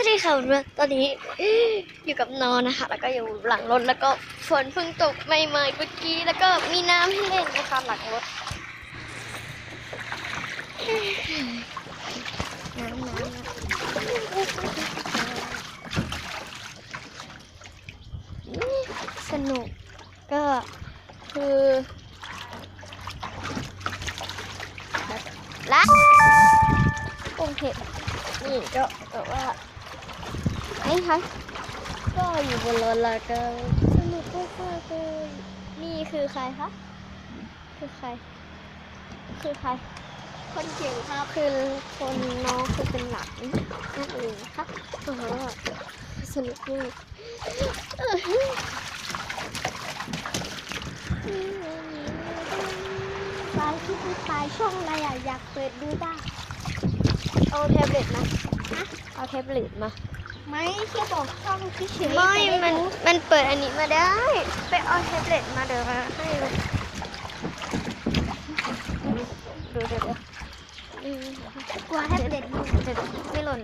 วัสดีค่ะเพื่อนตอนนี้อยู่กับนอนนะคะ แล้วก็อยู่หลังรถแล้วก็ฝนเพิ่งตกใหม่ๆเมื่อกี้ แล้วก็มีน้ำให้เล่นนะคะหลังรถน้ำน้ำน้ำสนุกก็คือละโอเคนี่ก็แบบว่า ไอ้คะก็อยู่บนรถแล้วก็สนุกมากๆเลยนี่คือใครคะ คือใคร คือใคร คนเก่งครับคือคนน้องคือเป็นหลังนั่นเองค่ะโอ้โหสนุกมากเออปลายที่คือปลายช่องอะไรอะอยากเปิดดูบ้างเอาแท็บเล็ตมาเอาแท็บเล็ตมา ไม่แค่บอกช่องที่เฉยไม่จะมันรู้มันเปิดอันนี้มาได้ ไปเอาแท็บเล็ตมาเดี๋ยวมาให้เลยดูเดี๋ยวเดี๋ยวอืมกลัวแท็บเล็ตเดี๋ยวไม่หล่น